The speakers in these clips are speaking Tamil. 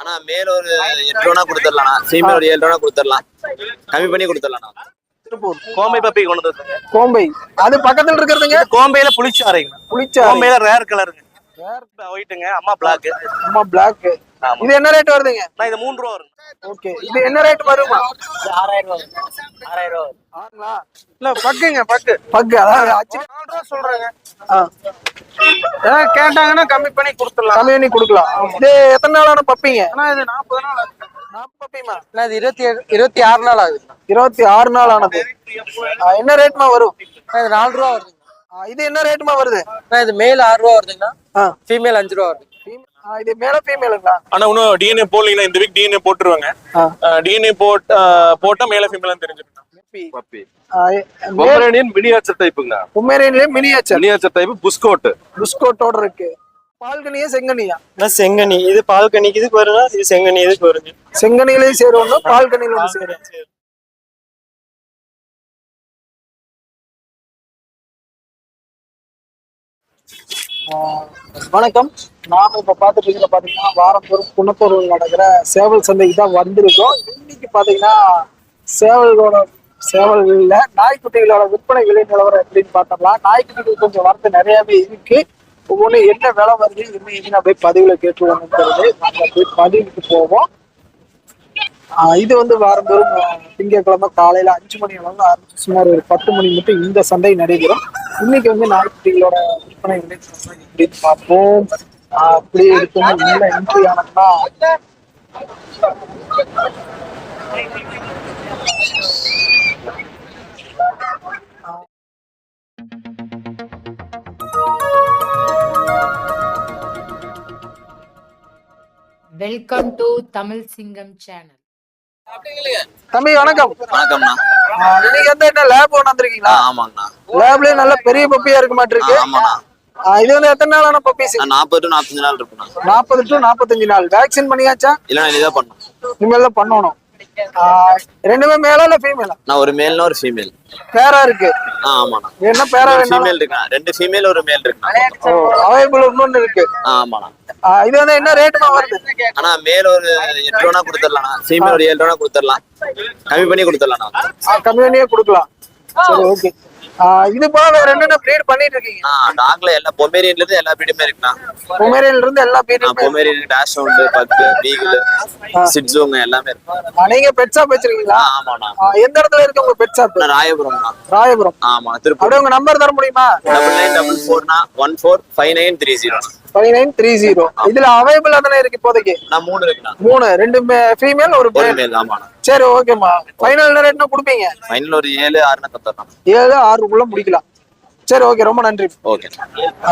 ஆனா மேல ஒரு எட்டு ரூபா கொடுத்துடலாம் ஃபீமேல் ஒரு ஏழு ரூபா கொடுத்துடலாம். கம்மி பண்ணி கொடுத்துடலாம் திருப்பூர் கோம்பை பப்பி கொண்டு வந்து கோம்பை. அது பக்கத்துல இருக்கிறதுங்க? கோம்பையில புளிச்சாரைங்க. புளிச்சா கோம்பையில ரேர் கலருங்க ஒயிட்டுங்க அம்மா பிளாக் அம்மா பிளாக். இது என்ன ரேட் வருதுங்க? நான் இது மூணு ரூபா வருங்க. ஓகே இது என்ன ரேட் வருமா? ஆறாயிரம் ரூபா ஆறாயிரம் ரூபா ஆறுங்களா? இல்ல பக்குங்க பக்கு. பக்கு அதாவது அச்சு. நாலு ரூபா சொல்றாங்க. ஆ. ஏதாவது கேட்டாங்கன்னா கம்மி பண்ணி கொடுத்துடலாம். கம்மி பண்ணி கொடுக்கலாம். இது எத்தனை நாளான பப்பிங்க? ஆனா இது நாற்பது நாள் பப்பிமா? இல்ல அது இருபத்தி இருபத்தி ஆறு நாள் ஆகுது. இருபத்தி ஆறு நாள் ஆனது. ஆ, என்ன ரேட்மா வரும்? இது நாலு ரூபா வருதுங்க. ஆ, இது என்ன ரேட்மா வருது? அண்ணா, இது மேல் ஆறு ரூபா வருதுங்கண்ணா. ஆ. ஃபீமேல் அஞ்சு ரூபா வருது. இது மேல ஃபீமேலுங்களா ஆனா இன்னும் டிஎன்ஏ போடலீங்கன்னா இந்த வீக் டிஎன்ஏ போட்டுருவாங்க. டிஎன்ஏ போட் போட்டா மேல ஃபீமேல் தெரிஞ்சுக்கலாம் பொமரேனியன் மினியேச்சர் டைப்புங்க உமேரியன்லயே மினியேச்சர் மினியேச்சர் டைப் புஸ்கோட் பிஸ்கோட்டோட இருக்கு. பால்கனியா செங்கனியா? செங்கனி. இது பால்கனிக்கு இதுக்கு வருங்க இது செங்கனி இதுக்கு வருங்க செங்கனிலையும் சேரும் பால்கனில சேரும். வணக்கம். நாம இப்ப பாத்துட்டு இருக்கிற பாத்தீங்கன்னா வாரந்தோறும் குணத்தூரில் நடக்கிற சேவல் சந்தைக்கு தான் வந்திருக்கோம். இன்னைக்கு பாத்தீங்கன்னா சேவல்களோட சேவல்கள்ல நாய்க்குட்டிகளோட விற்பனை விலை நிலவரம் எப்படின்னு பார்த்தோம்னா நாய்க்குட்டிகள் கொஞ்சம் வரத்து நிறையவே இருக்கு. ஒவ்வொன்று என்ன விலை வருது என்ன இதுன்னு அப்படியே பதிவுல கேட்டுருவாங்கிறது நாங்க போய் பதிவுக்கு போவோம். இது வந்து வாரந்தோறும் திங்கட்கிழமை காலையில அஞ்சு மணி அளவு சுமார் ஒரு பத்து மணி மட்டும் இந்த சந்தை நடைபெறும். இன்னைக்கு வந்து நாய்க்குட்டிகளோட விற்பனை விலை நிலவரம் எப்படின்னு பார்ப்போம்? ஆஹ், அப்படி இருக்கும் உள்ள entry ஆனோம்னா welcome to Tamil Singam channel தம்பி வணக்கம். வணக்கம்ண்ணா. ஆஹ், இன்னைக்கு வந்து என்ன லேப் ஒன்று வந்திருக்கீங்களா? ஆமாங்கண்ணா. லேப்லயே நல்ல பெரிய பப்பியா இருக்க மாட்டிருக்கு. ஆமாண்ணா இது வந்து எத்தனை நாளான பப்பீஸ் நான் நாற்பது டு நாற்பத்தஞ்சு நாள் இருக்குண்ணா நாற்பது டு நாற்பத்தஞ்சு நாள். வேக்சின் பண்ணியாச்சா? இல்லைண்ணா இனிதான் பண்ணும் இனிமேல் தான் பண்ணணும். ஆஹ், ரெண்டுமே மேலா இல்ல ஃபீமேலா நான் ஒரு மேல்னா ஒரு ஃபீமேல் பேரா இருக்கு. ஆமாண்ணா. என்ன பேரா ஃபீமேல் இருக்குண்ணா ரெண்டு ஃபீமேல் ஒரு மேல் இருக்குண்ணா அவைலபிள் இன்னொன்னு இருக்கு. ஆமாண்ணா. இது வந்து என்ன ரேட்டுமா வருது? ஆனா மேல ஒரு எட்டு ரூபா கொடுத்துடலாம் ஃபீமேல் ஒரு ஏழு ரூபா கொடுத்துடலாம். கம்மி பண்ணி கொடுத்துடலாம் கம்பெனியே கொடுக்கலாம். சரி ஓகே இது போக வேற என்னென்ன ப்ரீட் பண்ணிட்டு இருக்கீங்க டாக்ல எல்லா பொமேரியன்ல இருந்து எல்லா பீடுமே இருக்குண்ணா பொமேரியன்ல இருந்து எல்லா பீரியட் பொமேரியன் டேஷ் உண்டு பக்கு பீகிள் சிட்ஸுங்க எல்லாமே இருக்கு. நீங்க பெட் ஷாப் வச்சிருக்கீங்களா? ஆமாண்ணா. எந்த இடத்துல இருக்கு உங்க பெட் ஷாப் நான் ராயபுரம்ண்ணா ராயபுரம். ஆமா திருப்பூர். உங்க நம்பர் தர முடியுமா? Double nine double ஃபோர்னா one four five nine three zero five nine three zero இதுல அவைலபிள் தானே இருக்கு இப்போதைக்கு? நான் மூணு மூணு ரெண்டு ஃபீமேல் ஒரு. மேல் சரி ஓகேம்மா ஃபைனல் ரேட்னா கொடுப்பீங்க? ஃபைனல் ஒரு ஏழு ஆறுனா தந்துடலாம் ஏழு ஆறுக்குள்ள முடிக்கலாம். சரி ஓகே ரொம்ப நன்றி. ஓகே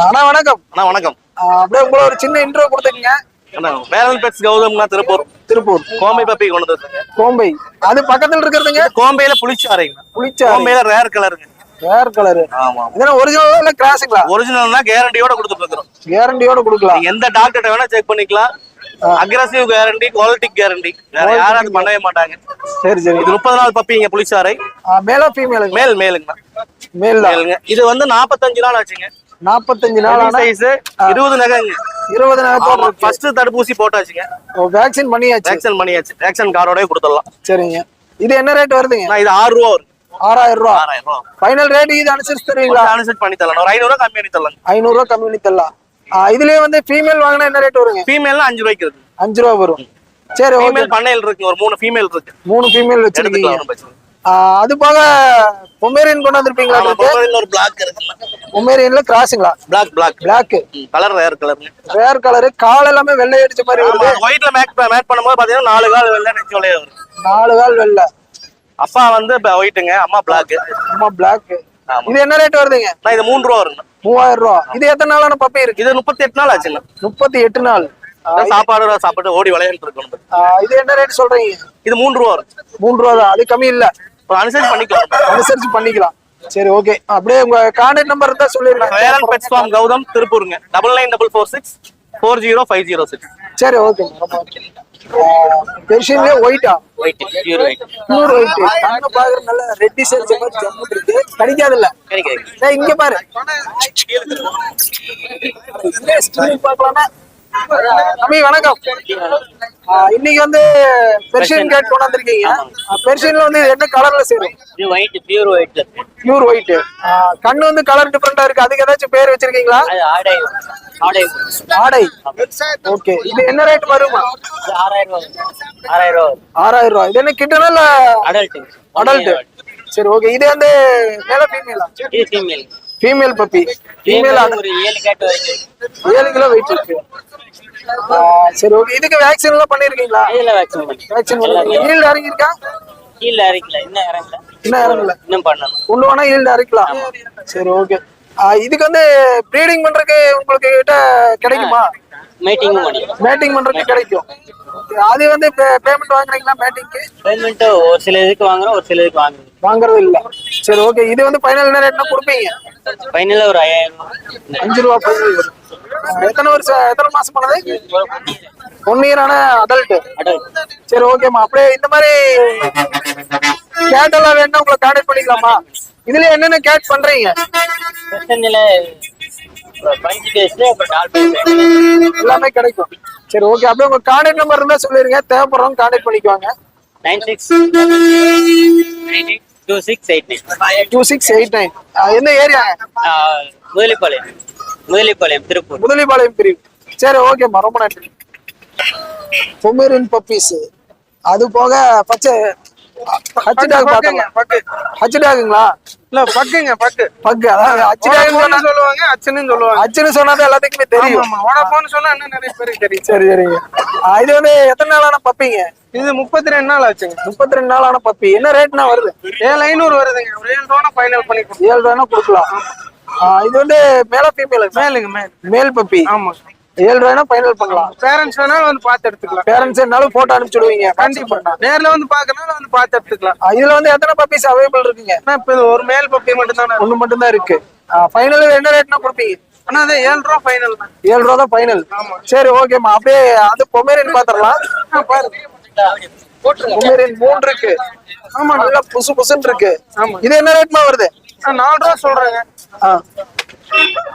அண்ணா வணக்கம். அண்ணா வணக்கம். அப்படியே உங்களை ஒரு சின்ன இன்ட்ரோ கொடுத்துக்கங்க. வேலன் பெட்ஸ் கௌதம்னா திருப்பூர். திருப்பூர். கோம்பை பப்பி கொண்டு கோம்பை. அது பக்கத்துல இருக்கிறதுங்க? கோம்பையில புளிச்சாரைங்க. புளிச்சா கோம்பையில ரேர் கலருங்க வேர் கலரு ஆமா இதெல்லாம் ஒரிஜினல் கிராஸுங்களா ஒரிஜினல்னா கேரண்டியோட கொடுத்துட்டு இருக்கிறோம். கேரண்டியோட கொடுக்கலாம். எந்த டாக்டர்கிட்ட வேணா செக் பண்ணிக்கலாம். அக்ரஸிவ் கேரண்டி குவாலிட்டி கேரண்டி வேற யாரும் அது பண்ணவே மாட்டாங்க. சரி சரி. இது முப்பது நாள் பப்பிங்க புளிச்சாரை மேலா ஃபீமேலுங்க மேல் மேலுங்கண்ணா மேல் மேலுங்க இது வந்து நாற்பத்தஞ்சு நாள் ஆச்சுங்க. நாற்பத்தஞ்சு நாள் சைஸ் இருபது நகைங்க. இருபது நேரத்தோட ஃபர்ஸ்ட் தடுப்பூசி போட்டாச்சுங்க. வேக்சின் பண்ணியாச்சு. வேக்சின் பண்ணியாச்சு. வேக்சின் கார்டோடய கொடுத்துடலாம். சரிங்க. இது என்ன ரேட் வருதுங்க? நான் இது ஆறு ரூபா வரும். ஆறாயிரம் ரூபா. ஆறாயிரம் ரூபா. ஃபைனல் ரேட் இது அனுசரிச்சு தருவீங்களா? அனுசரிட் பண்ணி தரலாம். ஒரு ஐநூறு ரூபா கம்மி பண்ணி தரலாம் ஐநூறு ரூபா கம்மி பண்ணி தரலாம். இதுலயே வந்து ஃபீமேல் வாங்கினா என்ன ரேட் வருங்க? ஃபீமேல்னா அஞ்சு ரூபாய்க்கு இருக்கு. அஞ்சு ரூபா வரும். சரி ஃபீமேல் பண்ணையில் இருக்கு. ஒரு மூணு ஃபீமேல் இருக்கு. மூணு ஃபீமேல் வச்சிருக்கீங்க. அது போக பொமேரியன் கொண்டு வந்திருப்பீங்களா ஒரு பிளாக் இருக்கு. பொமேரியன்ல கிராஸுங்களா black black black colour rare கலருங்க ரேர் கலரு கால் எல்லாமே வெள்ளை அடிச்ச மாதிரி வருது. ஒயிட்ல மேட் மேட் பண்ணும்போது பாத்தீங்கன்னா நாலு கால் வெள்ளை நெச்சு வரும். நாலு கால் வெள்ளை. அப்பா வந்து ஒயிட்டுங்க அம்மா பிளாக் அம்மா பிளாக். இது என்ன ரேட் வருதுங்க? நான் இது மூணு ரூபா வருங்க மூவாயிரம் ரூபா. இது எத்தனை நாளான பப்பி இருக்கு? இது முப்பத்தி எட்டு நாள். ஆச்சுங்க முப்பத்தி எட்டு நாள் சாப்பாடு சாப்பிட்டு ஓடி விளையாண்டு இருக்கணும் இது என்ன ரேட் சொல்றீங்க? இது மூணு ரூபா வரும். மூணு ரூபா தான். அது கம்மி இல்ல. அனுசரிச்சு பண்ணிக்கலாம். அனுசரிச்சு பண்ணிக்கலாம். சரி ஓகே அப்படியே உங்க கான்டாக்ட் நம்பர் இருந்தா சொல்லிருங்க. Velan pets farm Gautham திருப்பூருங்க. Double nine double four six four zero five zero six சரி ஓகே பெர்ஷியன்லயே ஒயிட்டா ஒயிட் பியூர் ஒயிட் நூறு ஒயிட் கண்ணு பாக்குற நல்ல ரெட்டி சேர்ச்ச மாதிரி ஜம்மு இருக்கு. கிடைக்காது. இல்ல இங்க பாரு. ஸ்கிரீன் பார்க்கலாம்னா தம்பி வணக்கம். இன்னைக்கு வந்து பெர்ஷியன் கேட் கொண்டு வந்திருக்கீங்க பெர்ஷியன்ல வந்து என்ன கலர்ல சேரும்? இது white pure white pure white கண்ணு வந்து கலர் டிஃபரெண்டா இருக்கு. அதுக்கு ஏதாச்சும் பேர் வச்சிருக்கீங்களா? ஆடை. ஆடை. ஆடை. ஓகே இது என்ன ரேட் வருமா? இது ஆறாயிரம் ரூபாய் ஆறாயிரம் ரூபாய் ஆறாயிரம் ரூபாய். இது என்ன கிட்டனா இல்ல? அடல்ட் அடல்ட் சரி ஓகே இது வந்து மேல ஃபீமேலா இது ஃபீமேல் ஃபீமேல் பப்பி ஃபீமேல் ஒரு ஏழு கேட் ஏழு கிலோ வெயிட் இருக்கு. சரி ஓகே இதுக்கு வேக்சின் எல்லாம் பண்ணிருக்கீங்களா? இதுல வேக்சின் பண்ணி. வேக்சின் ஈல்டு இறங்கியிருக்கா? கீழே இறக்கல இன்னும் இறங்கல. இன்னும் இறங்கல. இன்னும் பண்ணணும். கொண்டு போனா ஈல்டு அரைக்கலாம் சரி ஓகே இதுக்கு வந்து ப்ரீடிங் பண்றதுக்கு உங்களுக்கு கிட்ட கிடைக்குமா? பண்ணி மேட்டிங் பண்றதுக்கு கிடைக்கும். அது வந்து பேமெண்ட் வாங்குறீங்களா மேட்டிங்க்கு பேமெண்ட் ஒரு சில இதுக்கு வாங்குறோம் ஒரு சில இதுக்கு வாங்குறோம். வாங்குறது இல்ல. சரி ஓகே இது வந்து ஃபைனல் என்ன ரேட்னா கொடுப்பீங்க? ஃபைனல்ல ஒரு ஐயாயிரம். அஞ்சு ரூபா ஃபைனல் எத்தனை வருஷம் எத்தனை மாசம் பண்ணது? ஒன் இயரான அடல்ட் அடல்ட் சரி ஓகேம்மா அப்படியே இந்த மாதிரி கேட் எல்லாம் வேணா உங்களை கான்டாக்ட் பண்ணிக்கலாமா இதுல என்னென்ன கேட் பண்றீங்க? பிரச்சனையில பஞ்சு அப்புறம் எல்லாமே கிடைக்கும். சரி ஓகே அப்படியே உங்க கான்டாக்ட் நம்பர் இருந்தா சொல்லிருங்க. தேவைப்படுறவங்க கான்டாக்ட் பண்ணிக்குவாங்க. Nine six two six eight nine two six eight nine எந்த ஏரியா? முதலிப்பாளையம் முதலிப்பாளையம் திருப்பூர். முதலிபாளையம் பிரிவு சரி ஓகேம்மா ரொம்ப நன்றி. பொமேரியன் பப்பீஸ் அது போக பச்சை ஹச் டாக் பார்த்தோங்க ஹச் டாகுங்களா இல்ல பக்குங்க பக்கு. பக்கு அதாவது ஹச் சொல்லுவாங்க அச்சனும் சொல்லுவாங்க. ஹச்னு சொன்னாதான் எல்லாத்துக்குமே தெரியும். சொன்னா இன்னும் நிறைய பேருக்கு தெரியும். சரி சரிங்க. இது வந்து எத்தனை நாளான பப்பிங்க? இது முப்பத்தி ரெண்டு நாள் ஆச்சுங்க. முப்பத்தி ரெண்டு நாளான பப்பி. என்ன ரேட்னா வருது? ஏழு ஐநூறு வருதுங்க. ஒரு ஏழு ரூபா ஃபைனல் பண்ணி ஏழு ரூபாய்னா கொடுக்கலாம். இது வந்து மேல ஃபீமேல் மேலுங்க மேல் மேல் பப்பி. ஆமா ஏழு ரூபாய்னா ஃபைனல் பண்ணலாம். பேரண்ட்ஸ் வேணாலும் வந்து பார்த்து எடுத்துக்கலாம். பேரண்ட்ஸ் என்னாலும் போட்டோ அனுப்பிச்சுடுவீங்க கண்டிப்பா. நேர்ல வந்து பாக்கனால வந்து பார்த்து எடுத்துக்கலாம். இதுல வந்து எத்தனை பப்பீஸ் அவைலபிள் இருக்குங்க? இப்ப ஒரு மேல் பப்பி மட்டும் தானே ஒண்ணு மட்டும்தான் இருக்கு. ஃபைனல் என்ன ரேட்னா கொடுப்பீங்க? ஆனா அது ஏழு ரூபா ஃபைனல் தான் ஏழு ரூபா தான் ஃபைனல் சரி ஓகேம்மா அப்படியே அது பொமேரியன் பாத்திரலாம். பொமேரியன் மூணு இருக்கு ஆமா நல்லா புசு புசுன்னு இருக்கு. இது என்ன ரேட்மா வருது? நாலு ரூபா சொல்றேங்க. ஆ,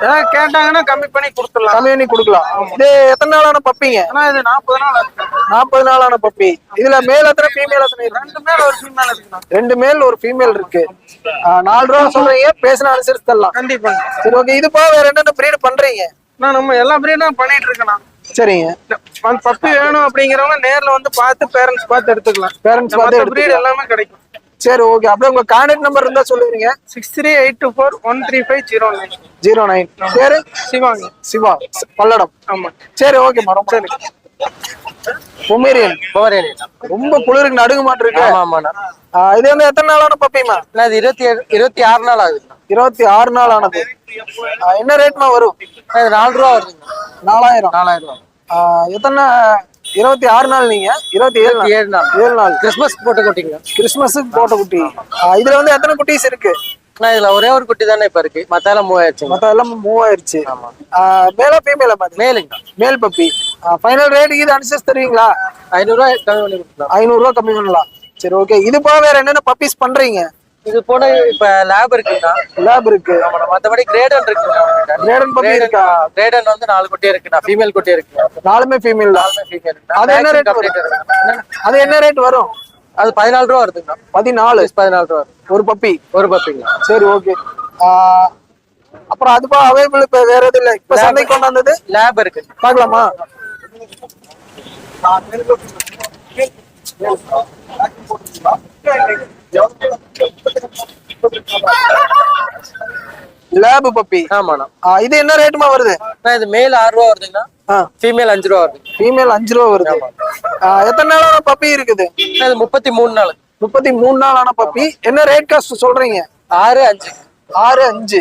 ஏதாவது கேட்டாங்கன்னா கம்மி பண்ணி கொடுத்துடலாம். கம்மி பண்ணி கொடுக்கலாம். இது எத்தனை நாளான பப்பிங்க? ஆனா இது நாற்பது நாள் நாற்பது நாளான பப்பி. இதுல மேல் எத்தனை ஃபீமேல் எத்தனை இருக்கு? ரெண்டு மேல ஒரு ஃபீமேல் இருக்குண்ணா. ரெண்டு மேல் ஒரு ஃபீமேல் இருக்கு. நாலு ரூபா சொல்றீங்க பேசின அனுசரிச்சு தரலாம் கண்டிப்பா. சரி ஓகே இது போக வேற என்னென்ன பிரீடு பண்றீங்க? நான் நம்ம எல்லா பிரீடும் பண்ணிட்டு இருக்கேன் சரிங்க. பப்பி வேணும் அப்படிங்கிறவங்க நேர்ல வந்து பார்த்து பேரண்ட்ஸ் பார்த்து எடுத்துக்கலாம். பேரண்ட்ஸ் பார்த்து பிரீடு. எல்லாமே கிடைக்கும். சரி ஓகே அப்படியே உங்க கான்டாக்ட் நம்பர் இருந்தா சொல்லுவீங்க. Six three eight two four one three five zero nine zero nine பேரு? சிவாங்க. சிவா. பல்லடம். ஆமா. சரி ஓகேம்மா ரொம்ப சரி. பொமேரியன் ரொம்ப குளிருக்கு நடுங்க மாட்டிருக்கு. ஆமா ஆமாண்ணா இது வந்து எத்தனை நாளான பப்பிமா இது இருபத்தி இருபத்தி ஆறு நாள் ஆகுதுண்ணா இருபத்தி ஆறு நாள் ஆனது. என்ன ரேட்மா வரும்? நாலு ரூபா வருதுங்கண்ணா நாலாயிரம். நாலாயிரம். ரூபா எத்தனை இருபத்தி ஆறு நாள் நீங்க? இருபத்தி ஏழு நாள். ஏழு நாள். ஏழு நாள். கிறிஸ்மஸ் போட்டு கொட்டிங்க கிறிஸ்மஸுக்கு போட்ட குட்டி. இதுல வந்து எத்தனை குட்டீஸ் இருக்கு? அண்ணா இதுல ஒரே ஒரு குட்டி தானே இப்ப இருக்கு. மத்த எல்லாம் மூவ் ஆயிடுச்சுங்க மொத்தம் எல்லாம் மூவ் ஆயிருச்சு ஆ, மேல ஃபீமேல பாத்தீங்க மேலுங்க. மேல் பப்பி ஃபைனல் ரேட் இது அனுசரிச்சு தருவீங்களா? ஐநூறுரூவா கம்மி பண்ணி கொடுக்கலாம். ஐநூறு ரூபா கம்மி பண்ணலாம். சரி ஓகே இது போக வேற என்னென்ன பப்பீஸ் பண்றீங்க? இது போல இப்ப லேப் இருக்குங்கண்ணா லேப் இருக்கு. மத்தபடி கிரேடன் இருக்குண்ணா கிரேடன் பப்பி இருக்கா? கிரேடன் வந்து நாலு குட்டி இருக்குண்ணா. ஃபீமேல் குட்டி இருக்கு நாலுமே ஃபீமேல் நாலுமே ஃபீமேல் அது என்ன ரேட் வரும்? அது என்ன ரேட் வரும்? அது பதினாலு ரூபா வருதுங்கண்ணா பதினாலு. பதினாலு ரூபா. ஒரு பப்பி ஒரு பப்பிங்களா சரி ஓகே அப்புறம் அது போக அவைலபிள் இப்ப வேற எதுவும் இல்ல? இப்ப சந்தைக்கு கொண்டாந்தது? லேப் இருக்கு. பார்க்கலாமா? லேப் பப்பி ஆமாண்ணா. இது என்ன ரேட்டுமா வருது? இது மேல் ஆறு ரூபா வருதுங்கண்ணா. ஃபீமேல் அஞ்சு ரூபா வருது. ஃபீமேல் அஞ்சு ரூபா வருது. எத்தனை நாளான பப்பி இருக்குது? இது முப்பத்தி மூணு நாள். முப்பத்தி மூணு நாளான பப்பி என்ன ரேட் காஸ்ட் சொல்றீங்க? ஆறு அஞ்சு. ஆறு அஞ்சு.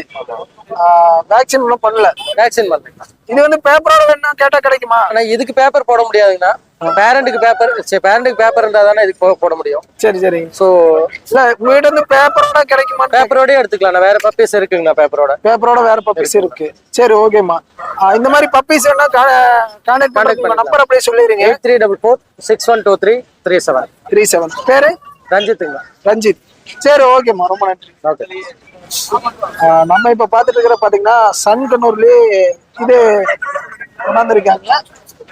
வேக்சின் ஒன்றும் பண்ணல. வேக்சின் பண்ணுறேன் இது வந்து பேப்பரோட வேணா கேட்டா கிடைக்குமா? ஆனா இதுக்கு பேப்பர் போட முடியாதுங்கண்ணா. பேரண்ட்டுக்கு பேப்பர் சரி பேரண்ட்டுக்கு பேப்பர் இருந்தா தானே இதுக்கு போட முடியும். சரி சரி. ஸோ இல்ல உங்ககிட்ட வந்து பேப்பரோட கிடைக்குமா பேப்பரோடய எடுத்துக்கலாம் வேற பப்பீஸ் இருக்குங்கண்ணா பேப்பரோட பேப்பரோட வேற பப்பீஸ் இருக்கு. சரி ஓகேம்மா இந்த மாதிரி பப்பீஸ் வேணா கான்டாக்ட் பண்ணுங்க நம்பர் அப்படியே சொல்லிடுங்க eight three double four six one two three three seven three seven பேரு? ரஞ்சித்துங்கண்ணா. ரஞ்சித். சரி ஓகேம்மா ரொம்ப நன்றி. ஓகே நம்ம இப்ப பாத்துட்டு இருக்கிற பாத்தீங்கன்னா சன் கண்ணூர்லயே இது கொண்டாந்துருக்காங்க.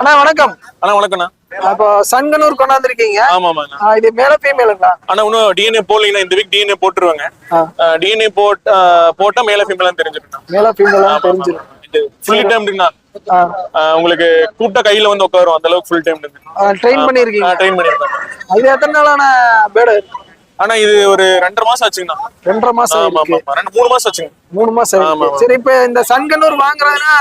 அண்ணா வணக்கம். அண்ணா வணக்கம்ண்ணா. அப்போ சங்கனூர் கொண்டாந்துருக்கீங்க. ஆமா ஆமாண்ணா ஆ, இது மேல ஃபீமேலுங்களா ஆனா இன்னும் டிஎன்ஏ போடலீங்கன்னா இந்த வீக் டிஎன்ஏ போட்டுருவாங்க. டிஎன்ஏ போட் போட்டா மேல ஃபீமேலாம் தெரிஞ்சுக்கணும் மேல ஃபீமேலா தெரிஞ்சிடும் ஃபுல் டைம்னா உங்களுக்கு கூப்பிட்டா கையில வந்து உட்காரும். அந்த அளவுக்கு ஃபுல் டைம் ட்ரெயின் பண்ணிருக்கீங்க. ட்ரெயின் பண்ணிருக்கேன் இது எத்தனை நாளான பேடு ஆனா இது ஒரு ரெண்டரை மாசம் ஆச்சுங்கண்ணா. ரெண்டரை மாசம் ரெண்டு மூணு மாசம் ஆச்சுங்க. மூணு மாசம் சரி இப்ப இந்த சன்கனூர் வாங்குறதுன்னா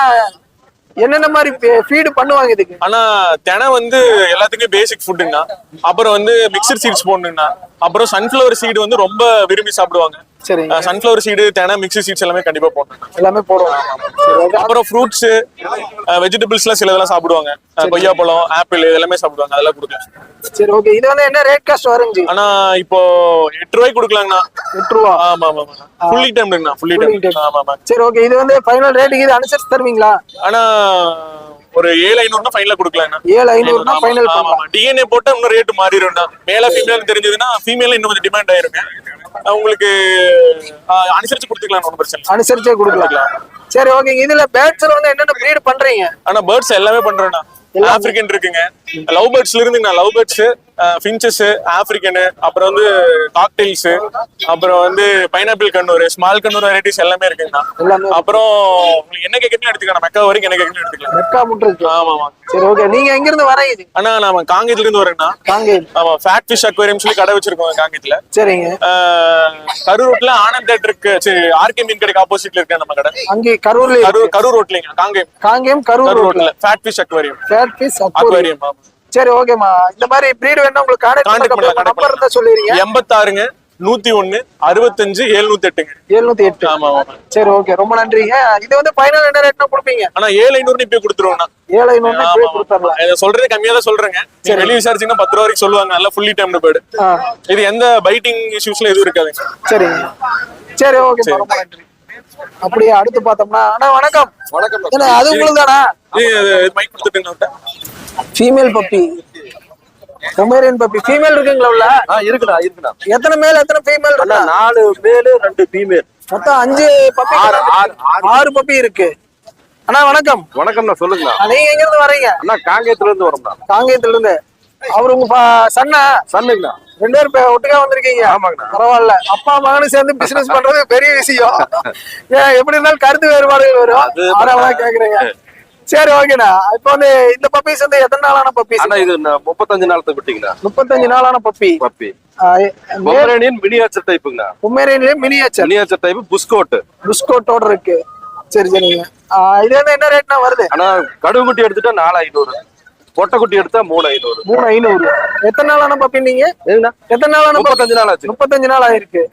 என்னென்ன மாதிரி ஃபீடு பண்ணுவாங்க இதுக்கு? ஆனா தினை வந்து எல்லாத்துக்குமே பேசிக் ஃபுட்டுங்கண்ணா அப்புறம் வந்து மிக்சர் சீட்ஸ் போடணுங்கண்ணா. அப்புறம் சன்ஃபிளவர் சீடு வந்து ரொம்ப விரும்பி சாப்பிடுவாங்க. சரிங்க. சன்ஃபிளவர் சீடு தினை மிக்சர் சீட்ஸ் எல்லாமே கண்டிப்பா போடணும். எல்லாமே சரி, okay. அப்புறம் ஃப்ரூட்ஸ் வெஜிடபிள்ஸ் எல்லாம் சில இதெல்லாம் சாப்பிடுவாங்க. கொய்யா பழம் ஆப்பிள் எல்லாமே சாப்பிடுவாங்க. அதெல்லாம் கொடுக்கலாம். சரி ஓகே இது வந்து என்ன ரேட் காஸ்ட் வரும் ஆனா இப்போ எட்டு ரூபாய்க்கு கொடுக்கலாங்கண்ணா. எட்டு ரூபா? ஆமா ஆமா ஆமா. ஃபுல்லி டைம்டுங்கண்ணா ஃபுல்லி டைம். ஆமா ஆமா. சரி ஓகே இது வந்து ஃபைனல் ரேட்டுக்கு இது அனுசரிச்சு தருவீங்களா? ஆனா ஒரு ஏழு ஐநூறுனா ஃபைனலா கொடுக்கலாங்கண்ணா. ஏழு ஐநூறுனா ஃபைனல் டிஎன்ஏ போட்டா இன்னும் ரேட் மாறிடும்ண்ணா. மேல ஃபீமேல் தெரிஞ்சதுன்னா ஃபீமேல் இன்னும் கொஞ்சம் டிமாண்ட் ஆயிருங்க. அஹ் உங்களுக்கு அனுசரிச்சு கொடுத்துக்கலாம் ஒன்றும் பிரச்சனை அனுசரிச்சே கொடுக்கலாம். சரி ஓகேங்க இதுல பேட்ஸ்ல வந்து என்னென்ன ப்ரீட் பண்றீங்க? ஆனா பேர்ட்ஸ் எல்லாமே பண்றேண்ணா ஆப்பிரிக்கன் இருக்குங்க. லவ் பேர்ட்ஸ்ல இருந்துங்கண்ணா லவ் பேர்ட்ஸ் ஃபின்ச்சஸ் ஆப்பிரிக்கனு அப்புறம் வந்து காக்டெயில்ஸ் அப்புறம் வந்து pineapple conure small conure varieties எல்லாமே இருக்குங்கண்ணா. அப்புறம் உங்களுக்கு என்ன கேட்கணும் எடுத்துக்கலாம் மெக்கா வரைக்கும் என்ன கேட்கணும் எடுத்துக்கலாம். மெக்கா மட்டும் இருக்கு. ஆமா ஆமா சரி ஓகே நீங்க எங்க இருந்து வரீங்க அண்ணா நாம காங்கேயத்துல இருந்து வரேங்கண்ணா. காங்கே ஆமா ஃபேட் ஃபிஷ் அக்வேரியம் சொல்லி கடை வச்சிருக்கோம் காங்கேயத்துல. சரிங்க. கரூர் ஆனந்த் தேட்டருக்கு சரி ஆர்கே மீன் கடைக்கு ஆப்போசிட்ல இருக்கு நம்ம கடை. அங்கே கரூர்ல கரூர் கரூர் ரோட்லங்க காங்கேயம். காங்கேயம் கரூர் ரோட்ல ரோட்ல fat fish aquarium fat fish aquarium ஆமா. சரி ஓகேமா இந்த மாதிரி ப்ரீட் வேணா உங்களுக்கு கான்டாக்ட் பண்ணலாம், நம்பர் இருந்தா சொல்லிடுங்க. எண்பத்தாறுங்க நூத்தி ஒண்ணு அறுபத்தஞ்சு எழுநூத்தி எட்டுங்க எழுநூத்தி எட்டு. ஆமா ஆமா சரி ஓகே. ரொம்ப நன்றிங்க. இது வந்து ஃபைனல் என்ன ரேட்னா கொடுப்பீங்க? ஆனா ஏழு ஐநூறு இப்பயே கொடுத்துருவோம்னா ஏழு இப்பவே ஆமா. கொடுத்துடலாம் சொல்றதே கம்மியா தான் சொல்றேங்க. நீங்க வெளிய விசாரிச்சீங்கன்னா பத்து ரூபா வரைக்கும் சொல்லுவாங்க. நல்லா ஃபுல்லி டைம்டு பேர்டு ஆ. இது எந்த பைட்டிங் இஷ்யூஸ்ல எதுவும் இருக்காதுங்க. சரிங்க. சரி ஓகே ரொம்ப நன்றி. அப்படியே அடுத்து பார்த்தோம்னா அண்ணா வணக்கம். வணக்கம் ஏன்னா அது உங்களுக்கு தானா female puppy Pomeranian puppy female இருக்குங்களா உள்ள? ஆ இருக்குண்ணா இருக்குண்ணா எத்தனை மேல் எத்தனை ஃபீமேல் இருக்கா? நாலு மேலு ரெண்டு ஃபீமேல் மொத்தம் அஞ்சு பப்பி ஆறு, பப்பி இருக்கு. அண்ணா வணக்கம். வணக்கம்ண்ணா சொல்லுங்கண்ணா ஆ, நீங்க எங்க இருந்து வரீங்க? அண்ணா காங்கேயத்துல இருந்து வரோம்ண்ணா காங்கேயத்துல இருந்து அவர் உங்க சன்னா? சன்னுங்கண்ணா ரெண்டு பேரும் ஒட்டுக்கா வந்திருக்கீங்க. ஆமாங்கண்ணா. பரவாயில்ல. அப்பா மகனும் சேர்ந்து பிசினஸ் பண்றது பெரிய விஷயம். ஏன் எப்படி இருந்தாலும் கருத்து வேறுபாடுகள் வரும். அதனால கேக்குறீங்க. சரி ஓகேண்ணா. இப்போ வந்து இந்த பப்பீஸ் வந்து எத்தனை நாளான பப்பீஸ் அண்ணா இது முப்பத்தஞ்சு நாளத்தை விட்டீங்கண்ணா. முப்பத்தஞ்சு நாளான பப்பி பப்பி பொமரேனியன் மினியேச்சர் டைப்புங்கண்ணா உமேரியன்லயே மினியேச்சர் மினியேச்சர் டைப் புஸ்கோட் பிஸ்கோட்டோட இருக்கு. சரி சரிங்க. இது வந்து என்ன ரேட்னா வருது? ஆனா கடுகு குட்டி எடுத்துட்டா நாலு ஐநூறு. பொட்டை குட்டி எடுத்தா மூணு ஐநூறு. மூணு ஐநூறு. எத்தனை நாளான பப்பி நீங்க எத்தனை நாளான முப்பத்தஞ்சு நாள் ஆச்சு. முப்பத்தஞ்சு நாள் ஆயிருக்கு.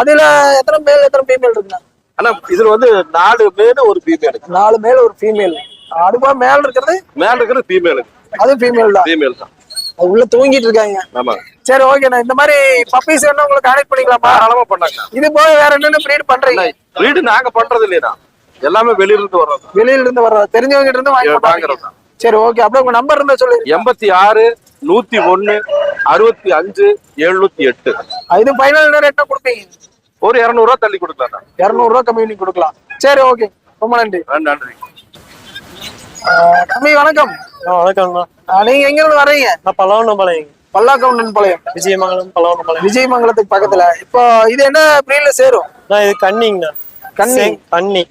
அதுல எத்தனை மேல் எத்தனை ஃபீமேல் இருக்குண்ணா? ஆனா இதுல வந்து நாலு மேலு ஒரு ஃபீமேல் நாலு மேல் ஒரு ஃபீமேல் அதுபோல மேல் இருக்கிறது? மேல இருக்கிறது ஃபீமேலுக்கு அது ஃபீமேல் தான். ஃபீமேல் தான். உள்ள தூங்கிட்டு இருக்காங்க. ஆமாங்க சரி ஓகேண்ணா இந்த மாதிரி பப்பீஸ் வேணா உங்களுக்கு கனெக்ட் பண்ணிக்கலாமா? தாராளமா பண்ணாங்கண்ணா இது போக வேற என்னென்ன ப்ரீட் பண்றீங்க? வீடு நாங்க பண்றது இல்லையா எல்லாமே வெளியில இருந்து வர்றது. வெளியில இருந்து வர்ற தெரிஞ்சவங்க இருந்து வாங்கி. சரி ஓகே அப்படியே உங்க நம்பர் இருந்தா சொல்லு எண்பத்தி ஆறு நூத்தி ஒண்ணு அறுபத்தி அஞ்சு எழுநூத்தி எட்டு. இது ஃபைனல் என்ன ரேட்னா கொடுப்பீங்க ஒரு இருநூறு ரூபா தள்ளி கொடுக்கலாம் இருநூறு ரூபா கம்மி பண்ணி கொடுக்கலாம். சரி ஓகே ரொம்ப நன்றி. நன்றி. தம்பி வணக்கம். வணக்கம்ண்ணா ஆ, நீங்க எங்க இருந்து வர்றீங்க? நான் பல்லவனம்பாளையம் பல்லாக்கவுண்டன் பாளையம். விஜயமங்கலம் பல்லவனம்பாளையம். விஜயமங்கலத்துக்கு பக்கத்துல. இப்போ இது என்ன பிரீட்ல சேரும்? நான் இது கன்னிங்கண்ணா. செங்- கன்னி.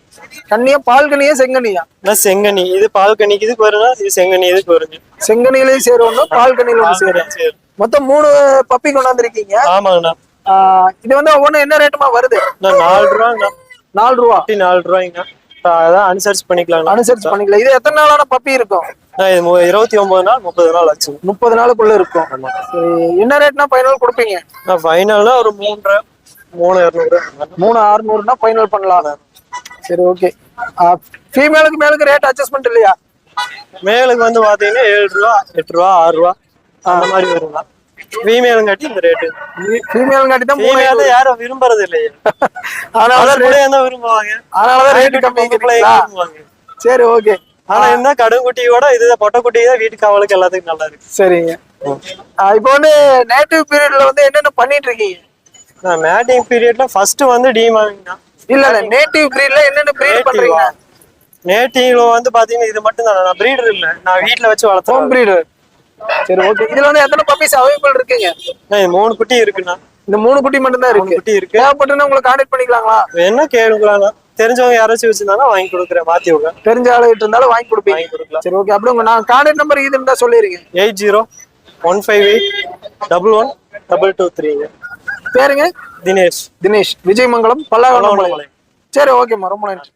கண்ணியா பால் கண்ணியா செங்கண்ணியா நான் செங்கனி. இது பால் கன்னிக்கு இதுக்கு வரும்னா இது செங்கனி இதுக்கு வருங்க செங்கனிலையும் சேரும் ஒண்ணு பால் கண்ணில ஒண்ணு சேரும். சரி. மொத்தம் மூணு பப்பி கொண்டாந்துருக்கீங்க. ஆமாங்கண்ணா. இது வந்து ஒவ்வொன்று என்ன ரேட்டுமா வருது? நாலு ரூபாங்கண்ணா. நாலு ரூபா. குட்டி நாலு ரூபாய்ங்கண்ணா. இப்ப அதான் அனுசரிச்சு பண்ணிக்கலாங்கண்ணா. அனுசரிச்சு பண்ணிக்கலாம். இது எத்தனை நாளான பப்பி இருக்கும்? இது இருபத்தி ஒன்பது நாள் முப்பது நாள் ஆச்சுங்க முப்பது நாளுக்குள்ள இருக்கும். என்ன ரேட்னா ஃபைனல் கொடுப்பீங்க? நான் ஃபைனல்னா ஒரு மூன்றரை. மூணு இரநூறு மூணு அறுநூறுனா ஃபைனல் பண்ணலாம். சரி ஓகே ஃபீமேலுக்கு மேலுக்கு ரேட் அட்ஜஸ்ட்மெண்ட் இல்லையா? மேலுக்கு வந்து பாத்தீங்கன்னா ஏழு ரூபா எட்டு ரூபா ஆறு ரூபா அந்த மாதிரி வருங்களா ஃபீமேலுங்காட்டி இந்த ரேட்டு ஃபீமேல் காட்டி தான் ஃபீமேல் யாரும் விரும்புறது இல்லையே. அதனால தான் விரும்புவாங்க. அதனாலதான் ரேட் கம்மி பொம்பளை விரும்புவாங்க. சரி ஓகே ஆனா என்ன கடுங்குட்டியோட இதுதான் பொட்டைக்குட்டி தான் வீட்டுக்கு அவளுக்கு எல்லாத்துக்கும் நல்லா இருக்கு. சரிங்க. இப்போ வந்து நேட்டிவ் பீரியட்ல வந்து என்னென்ன பண்ணிட்டு இருக்கீங்க? நான் மேட்டிங் பீரியட்ல ஃபர்ஸ்ட் வந்து டிமாவிங் தான் இல்ல இல்ல நேட்டிவ் பிரீட்ல என்னென்ன பிரீட் பண்றீங்க? நேட்டிவ்ல வந்து பாத்தீங்கன்னா இது மட்டும் தான். நான் பிரீடர் இல்ல. நான் வீட்ல வச்சு ஹோம் வளர்த்தேன் பிரீடு சரி ஓகே இதுல வந்து எத்தனை பப்பீஸ் அவைலபிள் இருக்குங்க? மூணு குட்டி இருக்குண்ணா. இந்த மூணு குட்டி மட்டும் தான் இருக்கு. குட்டி இருக்கு. தேவைப்பட்டுன்னா உங்களை கான்டாக்ட் பண்ணிக்கலாங்களா? என்ன கேளுங்களா தெரிஞ்சவங்க யாராச்சும் வச்சிருந்தாங்கன்னா வாங்கி கொடுக்குறேன். மாத்தி விடுங்க. தெரிஞ்ச ஆளுகிட்ட இருந்தாலும் வாங்கி கொடுப்பீங்க. வாங்கி கொடுக்கலாம். சரி ஓகே அப்படியே உங்க நான் கான்டாக்ட் நம்பர் இது இருந்தா சொல்லிருங்க. Eight zero one five eight double one double two த்ரீங்க. பேருங்க? தினேஷ். தினேஷ். விஜயமங்கலம் பல்லாவரம் பல்லாவரம் சரி ஓகேம்மா. ரொம்ப நன்றி.